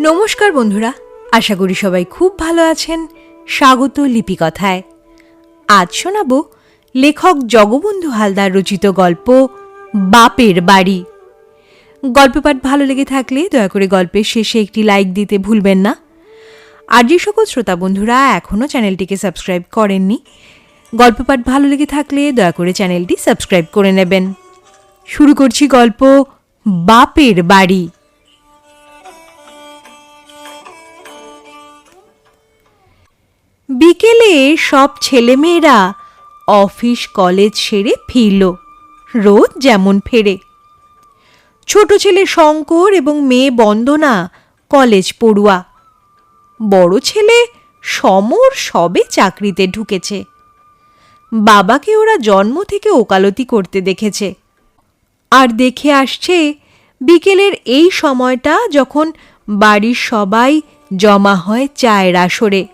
নমস্কার বন্ধুরা, আশা করি সবাই খুব ভালো আছেন। স্বাগত লিপিকথায়। আজ শোনাব লেখক জগবন্ধু হালদার রচিত গল্প বাপের বাড়ি। গল্প পাঠ ভালো লেগে থাকলে দয়া করে গল্পের শেষে একটি লাইক দিতে ভুলবেন না। আর যে সকল শ্রোতা বন্ধুরা এখনও চ্যানেলটিকে সাবস্ক্রাইব করেননি গল্প পাঠ ভালো লেগে থাকলে দয়া করে চ্যানেলটি সাবস্ক্রাইব করে নেবেন। শুরু করছি গল্প বাপের বাড়ি। বিকেলে সব ছেলেমেয়েরা অফিস কলেজ সেরে ফিরল রোজ যেমন ফেরে। ছোট ছেলে শঙ্কর এবং মেয়ে বন্দনা কলেজ পড়ুয়া। বড় ছেলে সমর সবে চাকরিতে ঢুকেছে। বাবাকে ওরা জন্ম থেকে ওকালতি করতে দেখেছে। আর দেখে আসছে, বিকেলের এই সময়টা যখন বাড়ির সবাই জমা হয় চায়ের আসরে।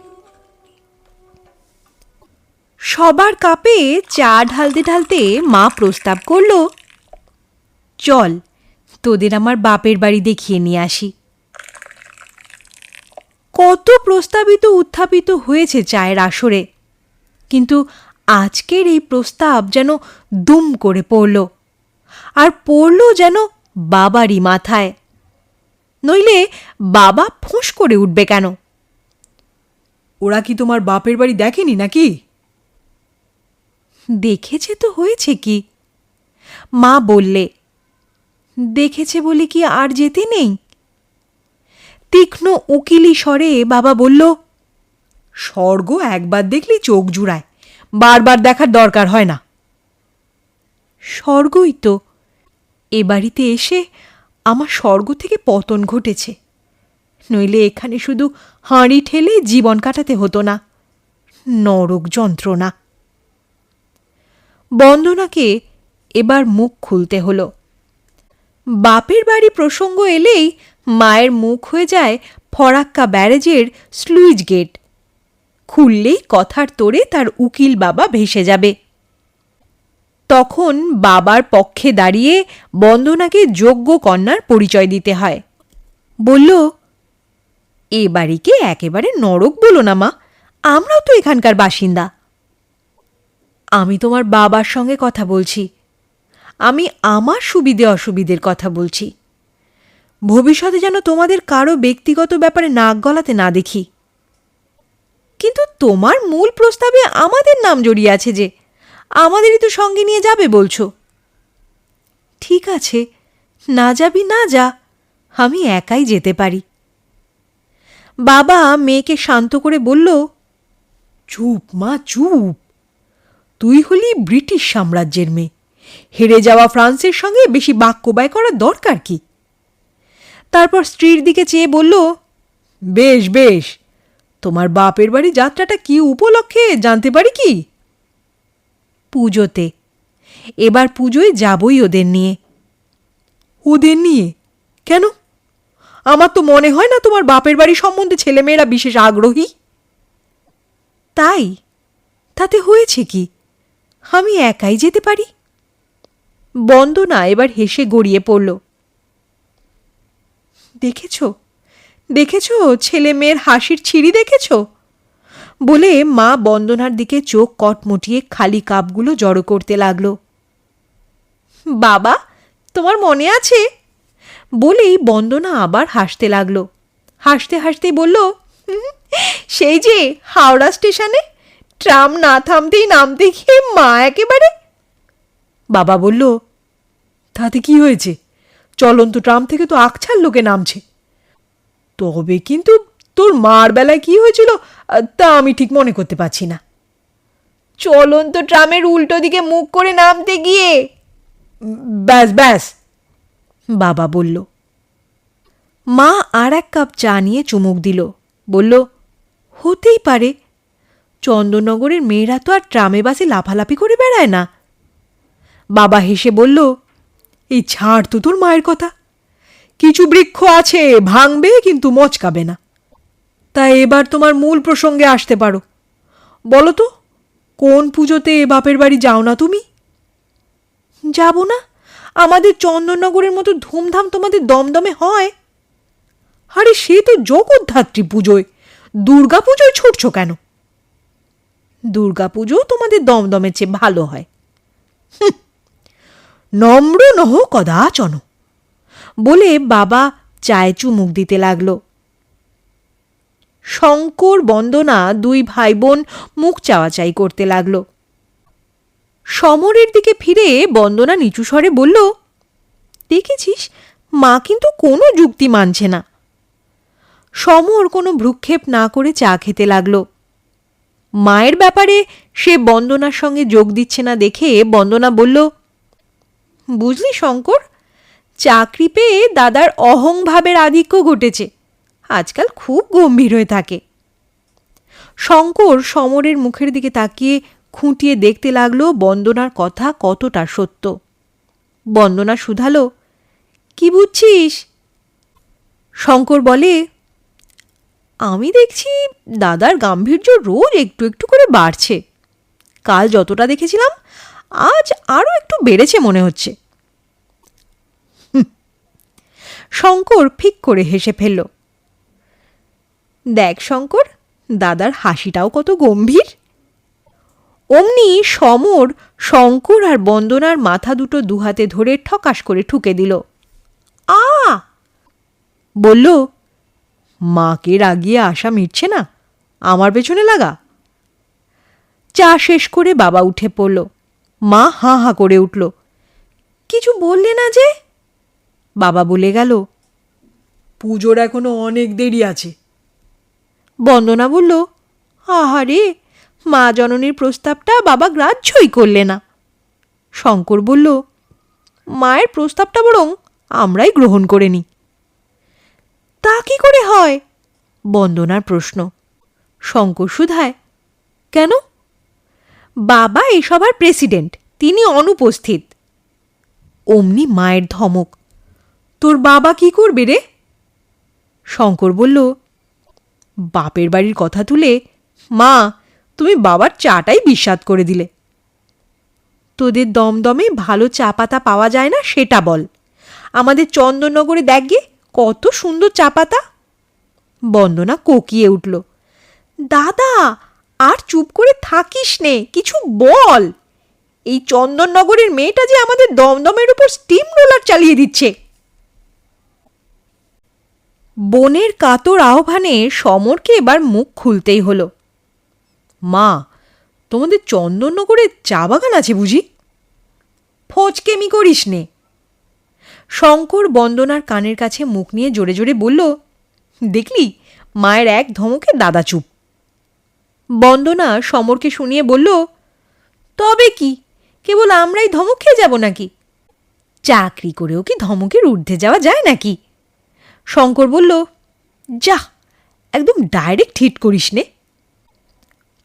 সবার কাপে চা ঢালতে ঢালতে মা প্রস্তাব করল, চল, তোদের আমার বাপের বাড়ি দেখিয়ে নিয়ে আসি। কত প্রস্তাবিত উত্থাপিত হয়েছে চায়ের আসরে, কিন্তু আজকের এই প্রস্তাব যেন দুম করে পড়ল, আর পড়ল যেন বাবারই মাথায়। নইলে বাবা ফোঁস করে উঠবে কেন? ওরা কি তোমার বাপের বাড়ি দেখেনি নাকি? দেখেছে তো হয়েছে কি? মা বললে, দেখেছে বলে কি আর যেতে নেই? তীক্ষ্ণ উকিলি স্বরে বাবা বলল, স্বর্গ একবার দেখলেই চোখ জুড়ায়, বারবার দেখার দরকার হয় না। স্বর্গই তো, এ বাড়িতে এসে আমার স্বর্গ থেকে পতন ঘটেছে। নইলে এখানে শুধু হাঁড়ি ঠেলে জীবন কাটাতে হতো না। নরক যন্ত্রণা। বন্দনাকে এবার মুখ খুলতে হলো। বাপের বাড়ি প্রসঙ্গ এলেই মায়ের মুখ হয়ে যায় ফরাক্কা ব্যারেজের স্লুইজ গেট। খুললেই কথার তোড়ে তার উকিল বাবা ভেসে যাবে। তখন বাবার পক্ষে দাঁড়িয়ে বন্দনাকে যোগ্য কন্যার পরিচয় দিতে হয়। বলল, এ বাড়িকে একেবারে নরক বলো না মা, আমরাও তো এখানকার বাসিন্দা। আমি তোমার বাবার সঙ্গে কথা বলছি। আমি আমার সুবিধে অসুবিধের কথা বলছি। ভবিষ্যতে যেন তোমাদের কারও ব্যক্তিগত ব্যাপারে নাক গলাতে না দেখি। কিন্তু তোমার মূল প্রস্তাবে আমাদের নাম জড়িয়ে আছে যে, আমাদেরই তো সঙ্গে নিয়ে যাবে বলছো। ঠিক আছে, না যাবি না যা, আমি একাই যেতে পারি। বাবা মেয়েকে শান্ত করে বলল, চুপ মা, চুপ। তুই হলি ব্রিটিশ সাম্রাজ্যের মেয়ে। হেরে যাওয়া ফ্রান্সের সঙ্গে বেশি বাক্য ব্যয় করার দরকার কি? তারপর স্ত্রীর দিকে চেয়ে বলল, বেশ বেশ, তোমার বাপের বাড়ি যাত্রাটা কি উপলক্ষে জানতে পারি কি? পুজোতে। এবার পুজোয় যাবই ওদের নিয়ে। ওদের নিয়ে? কেন? আমার তো মনে হয় না তোমার বাপের বাড়ি সম্বন্ধে ছেলেমেয়েরা বিশেষ আগ্রহী? তাই? তাতে হয়েছে কি? আমি একাই যেতে পারি? বন্দনা এবার হেসে গড়িয়ে পড়ল। দেখেছ? দেখেছ? ছেলে মেয়ের হাসির ছিঁড়ি দেখেছ? বলে মা বন্দনার দিকে চোখ কটমুটিয়ে খালি কাপগুলো জড়ো করতে লাগল। বাবা, তোমার মনে আছে? বলেই বন্দনা আবার হাসতে লাগল। হাসতে হাসতে বলল সেই যে হাওড়া স্টেশনে ট্রাম না থামতেই নামতে গিয়ে মা একেবারে বাবা বলল, তাতে কি হয়েছে? চলন্ত ট্রাম থেকে তো আকছার লোকে নামছে। তবে কিন্তু তোর মার বেলায় কি হয়েছিল, তা আমি ঠিক মনে করতে পারছি না। চলন্ত ট্রামের উল্টো দিকে মুখ করে নামতে গিয়ে ব্যাস ব্যাস, বাবা বলল। মা আর এক কাপ চা নিয়ে চুমুক দিল। বলল, হতেই পারে চন্দননগরের মেয়েরা তো আর ট্রামে বাসে লাফালাফি করে বেড়ায় না। বাবা হেসে বলল, এই ছাড় তো তোর মায়ের কথা। কিছু বৃক্ষ আছে, ভাঙবে কিন্তু মচকাবে না। তা এবার তোমার মূল প্রসঙ্গে আসতে পারো। বলো তো, কোন পুজোতে বাপের বাড়ি যাও না তুমি? যাব না। আমাদের চন্দননগরের মতো ধুমধাম তোমাদের দমদমে হয়। আরে সে তো জগদ্ধাত্রী পুজোয়। দুর্গা পুজোয় ছুটছ কেন? দুর্গাপুজো তোমাদের দমদমের চেয়ে ভালো হয়। নম্র নহ কদাচন। বলে বাবা চায়ে চুমুক দিতে লাগল। শঙ্কর বন্দনা দুই ভাই বোন মুখ চাওয়াচাই করতে লাগল। সমরের দিকে ফিরে বন্দনা নিচু স্বরে বলল, দেখেছিস, মা কিন্তু কোনো যুক্তি মানছে না। সমর কোনো ভ্রুক্ষেপ না করে চা খেতে লাগল। মায়ের ব্যাপারে সে বন্দনার সঙ্গে যোগ দিচ্ছে না দেখে বন্দনা বলল, বুঝলি শঙ্কর, চাকরি পেয়ে দাদার অহংভাবের আধিক্য ঘটেছে। আজকাল খুব গম্ভীর হয়ে থাকে শঙ্কর সমরের মুখের দিকে তাকিয়ে খুঁটিয়ে দেখতে লাগল বন্দনার কথা কতটা সত্য। বন্দনা শুধালো, কি বুঝছিস? শঙ্কর বলে আমি দেখছি দাদার গাম্ভীর্য রোজ একটু একটু করে বাড়ছে। কাল যতটা দেখেছিলাম, আজ আরও একটু বেড়েছে মনে হচ্ছে। শঙ্কর ফিক করে হেসে ফেলল। দেখ শঙ্কর, দাদার হাসিটাও কত গম্ভীর। অমনি সমর, শঙ্কর আর বন্দনার মাথা দুটো দুহাতে ধরে ঠকাশ করে ঠুকে দিল। আ! বলল মাকে রাগিয়ে আশা মিটছে না, আমার পেছনে লাগা। চা শেষ করে বাবা উঠে পড়ল। মা হাঁ হাঁ করে উঠল। কিছু বললে না যে? বাবা বলে গেল, পুজোর এখনও অনেক দেরি আছে। বন্দনা বলল, আহারে, মা জননীর প্রস্তাবটা বাবা গ্রাহ্যই করলে না। শঙ্কর বলল, মায়ের প্রস্তাবটা বরং আমরাই গ্রহণ করে নিই। তা কি করে হয়? বন্দনার প্রশ্ন। শঙ্কর সুধায় কেন? বাবা এই সভার প্রেসিডেন্ট, তিনি অনুপস্থিত। অমনি মায়ের ধমক। তোর বাবা কি করবে রে? শঙ্কর বলল, বাপের বাড়ির কথা তুলে, মা, তুমি বাবার চাটাই বিস্বাদ করে দিলে। তোদের দমদমে ভালো চা পাতা পাওয়া যায় না সেটা বল। আমাদের চন্দননগরে দেখ গে কত সুন্দর চা পাতা। বন্দনা কোকিয়ে উঠল, দাদা, আর চুপ করে থাকিস নে, কিছু বল। এই চন্দননগরের মেয়েটা যে আমাদের দমদমের উপর স্টিম রোলার চালিয়ে দিচ্ছে। বনের কাতর আহ্বানে সমরকে এবার মুখ খুলতেই হলো, মা, তোমাদের চন্দননগরে চা বাগান আছে বুঝি? ফোচকেমি করিস নে শঙ্কর বন্দনার কানের কাছে মুখ নিয়ে জোরে জোরে বলল, দেখলি, মায়ের এক ধমকে দাদা চুপ। বন্দনা সমরকে শুনিয়ে বলল, তবে কি, কেবল আমরাই ধমক খেয়ে যাব নাকি? চাকরি করেও কি ধমকের ঊর্ধ্বে যাওয়া যায় নাকি? শঙ্কর বলল, যা, একদম ডাইরেক্ট হিট করিস নে।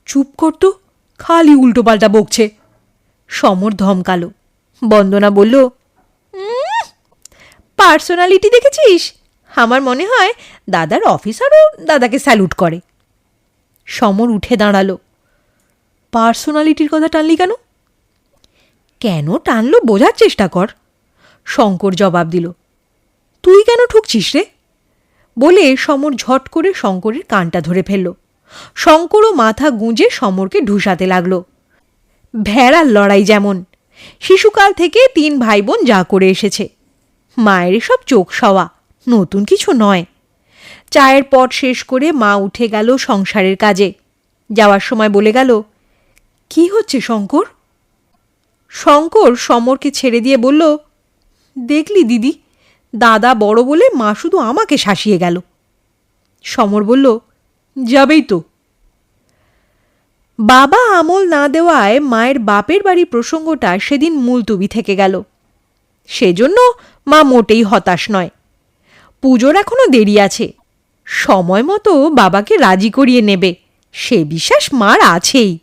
চুপ কর তো, খালি উল্টো পাল্টা বকছে। সমর ধমকালো। বন্দনা বলল পার্সোনালিটি দেখেছিস? আমার মনে হয় দাদার অফিসারও দাদাকে স্যালুট করে। সমর উঠে দাঁড়াল। পার্সোনালিটির কথা টানলি কেন? কেন টানলো বোঝার চেষ্টা কর, শঙ্কর জবাব দিল। তুই কেন ঠুকছিস রে? বলে সমর ঝট করে শঙ্করের কানটা ধরে ফেলল। শঙ্করও মাথা গুঁজে সমরকে ঢুসাতে লাগল। ভেড়ার লড়াই যেমন, শিশুকাল থেকে তিন ভাই বোন যা করে এসেছে। মায়ের সব চোখ সওয়া, নতুন কিছু নয়। চায়ের পট শেষ করে মা উঠে গেল সংসারের কাজে। যাওয়ার সময় বলে গেল, কি হচ্ছে শঙ্কর? শঙ্কর সমরকে ছেড়ে দিয়ে বলল, দেখলি দিদি, দাদা বড় বলে মা শুধু আমাকে শাসিয়ে গেল। সমর বলল, যাবেই তো। বাবা আমল না দেওয়ায় মায়ের বাপের বাড়ি প্রসঙ্গটা সেদিন মুলতুবি থেকে গেল। সেজন্য মা মোটেই হতাশ নয়। পুজোর এখনও দেরি আছে। সময় মতো বাবাকে রাজি করিয়ে নেবে। সে বিশ্বাস মার আছেই।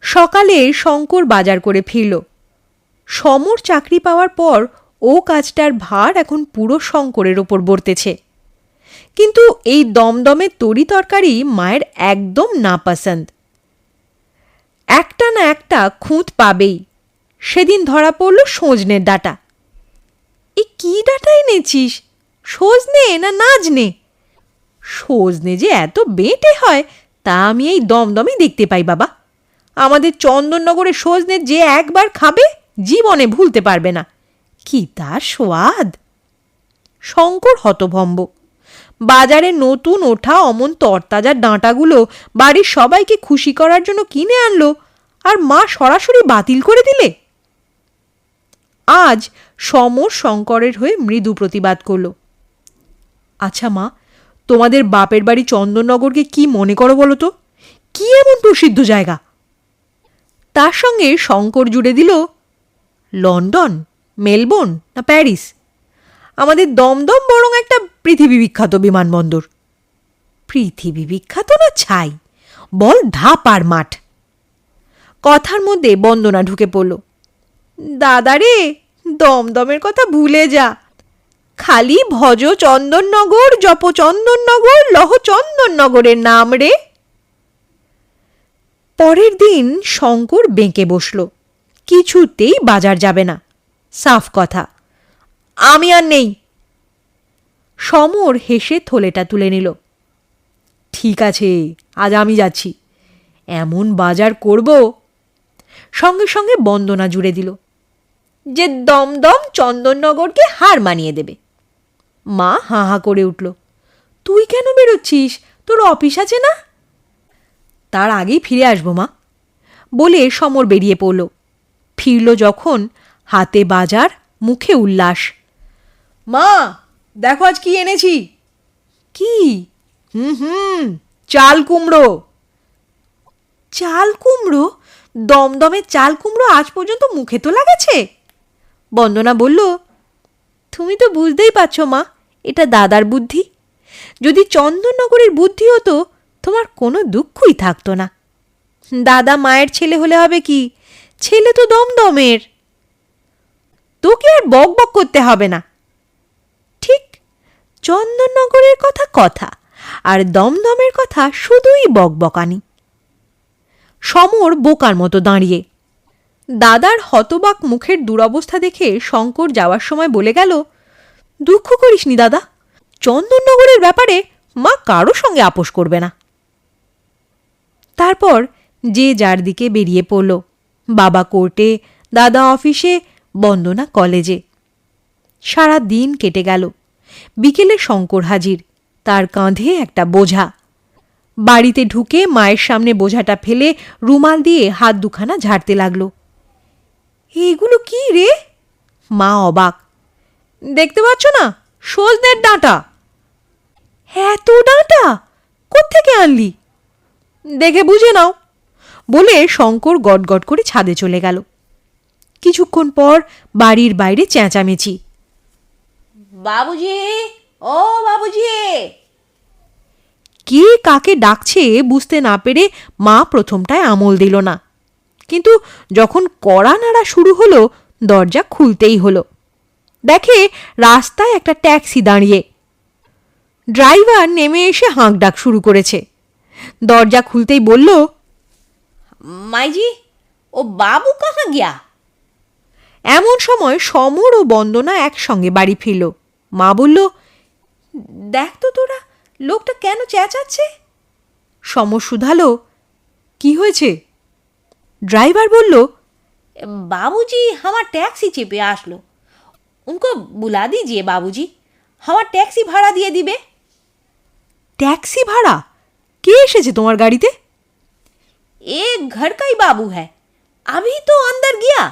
সকালে শঙ্কর বাজার করে ফিরল। সমর চাকরি পাওয়ার পর ও কাজটার ভার এখন পুরো শঙ্করের ওপর বর্তেছে। কিন্তু এই দমদমে তরি তরকারি মায়ের একদম নাপসন্দ। একটা না একটা খুঁত পাবেই। সেদিন ধরা পড়ল সজনের ডাটা। এ কি ডাটা এনেছিস? সজনে না নাজনে? সজনে যে এত বেটে হয়, তা আমি এই দমদমে দেখতে পাই, বাবা। আমাদের চন্দননগরে সজনে যে একবার খাবে, জীবনে ভুলতে পারবে না। কি তার স্বাদ শঙ্কর হতভম্ব। বাজারে নতুন ওঠা অমন তরতাজা ডাঁটাগুলো বাড়ির সবাইকে খুশি করার জন্য কিনে আনলো, আর মা সরাসরি বাতিল করে দিলে? আজ সমর শঙ্করের হয়ে মৃদু প্রতিবাদ করল। আচ্ছা মা, তোমাদের বাপের বাড়ি চন্দননগরকে কি মনে করো বলো তো? কি এমন প্রসিদ্ধ জায়গা? তার সঙ্গে শঙ্কর জুড়ে দিল লন্ডন, মেলবোর্ন না প্যারিস? আমাদের দমদম বরং একটা পৃথিবী বিখ্যাত বিমানবন্দর। পৃথিবী বিখ্যাত না ছাই? বল ধাপার মাঠ। কথার মধ্যে বন্দনা ঢুকে পড়ল। দাদারে, দমদমের কথা ভুলে যা। খালি ভজ চন্দননগর জপ চন্দননগর লহ চন্দননগরের নাম রে। পরের দিন শঙ্কর বেঁকে বসল। কিছুতেই বাজার যাবে না। সাফ কথা। আমি আর নেই। সমর হেসে থলেটা তুলে নিল। ঠিক আছে, আজ আমি যাচ্ছি। এমন বাজার করব। সঙ্গে সঙ্গে বন্দনা জুড়ে দিল। যে দমদম চন্দননগরকে হার মানিয়ে দেবে। মা হাঁ হাঁ করে উঠল, তুই কেন বেরোচ্ছিস? তোর অফিস আছে না? তার আগেই ফিরে আসব, মা, বলে সমর বেরিয়ে পড়ল। ফিরল যখন হাতে বাজার, মুখে উল্লাস। মা, দেখো আজ কি এনেছি। কি? হুম হুম, চাল কুমড়ো। চাল কুমড়ো? দমদমে চাল কুমড়ো আজ পর্যন্ত মুখে তো লাগেছে বন্দনা বলল, তুমি তো বুঝতেই পারছ মা, এটা দাদার বুদ্ধি। যদি চন্দননগরের বুদ্ধি হতো, তোমার কোনো দুঃখই থাকতো না। দাদা মায়ের ছেলে হলে হবে কি? ছেলে তো দমদমের। তোকে আর বক বক করতে হবে না। ঠিক, চন্দননগরের কথা কথা, আর দমদমের কথা শুধুই বকবকানি সমর বোকার মতো দাঁড়িয়ে দাদার হতবাক মুখের দুরবস্থা দেখে শঙ্কর যাওয়ার সময় বলে গেল, দুঃখ করিসনি দাদা। চন্দননগরের ব্যাপারে মা কারও সঙ্গে আপোষ করবে না। তারপর যে যার দিকে বেরিয়ে পড়ল, বাবা কোর্টে, দাদা অফিসে, বন্দনা কলেজে। সারা দিন কেটে গেল। বিকেলে শঙ্কর হাজির, তার কাঁধে একটা বোঝা। বাড়িতে ঢুকে মায়ের সামনে বোঝাটা ফেলে রুমাল দিয়ে হাত দুখানা ঝাড়তে লাগল। এগুলো কি রে? মা অবাক। দেখতে পাচ্ছ না? সজনের ডাঁটা। এত ডাঁটা? কোত্থেকে আনলি? দেখে বুঝে নাও। বলে শঙ্কর গটগট করে ছাদে চলে গেল। কিছুক্ষণ পর বাড়ির বাইরে চেঁচামেচি। বাবুজি ও বাবুজি। কে কাকে ডাকছে বুঝতে না পেরে মা প্রথমটায় আমল দিল না। কিন্তু যখন কড়া নাড়া শুরু হলো, দরজা খুলতেই হলো। দেখে রাস্তায় একটা ট্যাক্সি দাঁড়িয়ে। ড্রাইভার নেমে এসে হাঁক ডাক শুরু করেছে। দরজা খুলতেই বলল, মাইজি, ও বাবু কাহা গিয়া? এমন সময় সমর ও বন্দনা একসঙ্গে বাড়ি ফিরল। মা বলল, দেখ তো তোরা, লোকটা কেন চেঁচাচ্ছে? সমর শুধালো, কি হয়েছে? ড্রাইভার বলল बाबूजी हमारा टैक्सी चिपे আসলো उनको बुला दीजिए बाबूजी हमारा टैक्सी भाड़ा দিয়ে দিবে ট্যাক্সি ভাড়া কে এসেছে তোমার গাড়িতে एक घर का ही बाबू है अभी तो अंदर गया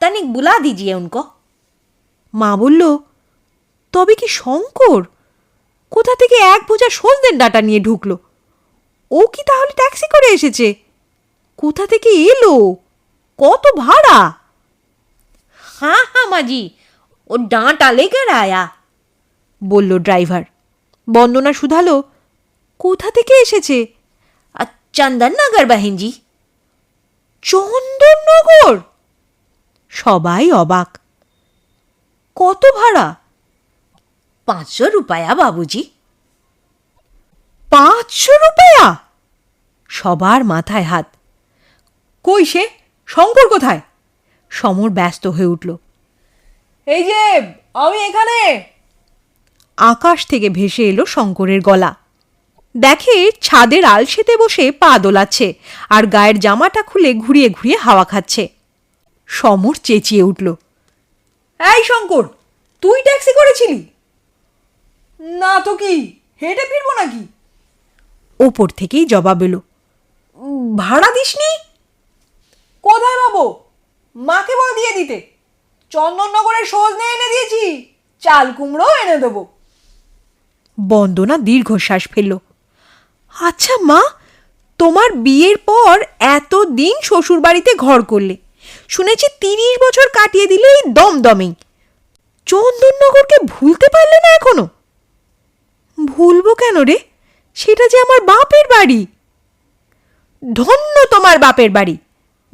तनिक बुला दीजिए उनको মা বলল তবে কি শঙ্কর কোথা থেকে এক বোঝা সজনের ডাটা নিয়ে ঢুকলো ও কি তাহলে ট্যাক্সি করে এসেছে কোথা থেকে এলো? কত ভাড়া? হা হা মাজি ও ডাঁটা লেগার আয়া বলল ড্রাইভার। বন্দনা শুধালো কোথা থেকে এসেছে? আর চন্দননগর বাহিনজি। চন্দননগর? সবাই অবাক। কত ভাড়া? পাঁচশো রুপায়া বাবুজি। পাঁচশো রুপায়া? সবার মাথায় হাত। কই সে? শঙ্কর কোথায়? সমর ব্যস্ত হয়ে উঠল। এই যে, আমি এখানে! আকাশ থেকে ভেসে এলো শঙ্করের গলা। দেখে ছাদের আলসেতে বসে পা দোলাচ্ছে আর গায়ের জামাটা খুলে ঘুরিয়ে ঘুরিয়ে হাওয়া খাচ্ছে। সমর চেঁচিয়ে উঠল। এই শঙ্কর, তুই ট্যাক্সি করেছিলি? না তো কি, হেঁটে ফিরবো নাকি? ওপর থেকেই জবাব এলো। ভাড়া দিসনি? কোথায় পাবো? মাকে বল দিয়ে দিতে। চন্দননগরের সজনে এনে দিয়েছি। চাল কুমড়ো এনে দেবো। বন্দনা দীর্ঘশ্বাস ফেলল। আচ্ছা মা, তোমার বিয়ের পর এত দিন শ্বশুরবাড়িতে ঘর করলে। শুনেছি তিরিশ বছর কাটিয়ে দিলে এই দমদমেই। চন্দননগরকে ভুলতে পারলে না এখনও? ভুলবো কেন রে? সেটা যে আমার বাপের বাড়ি। ধন্য তোমার বাপের বাড়ি।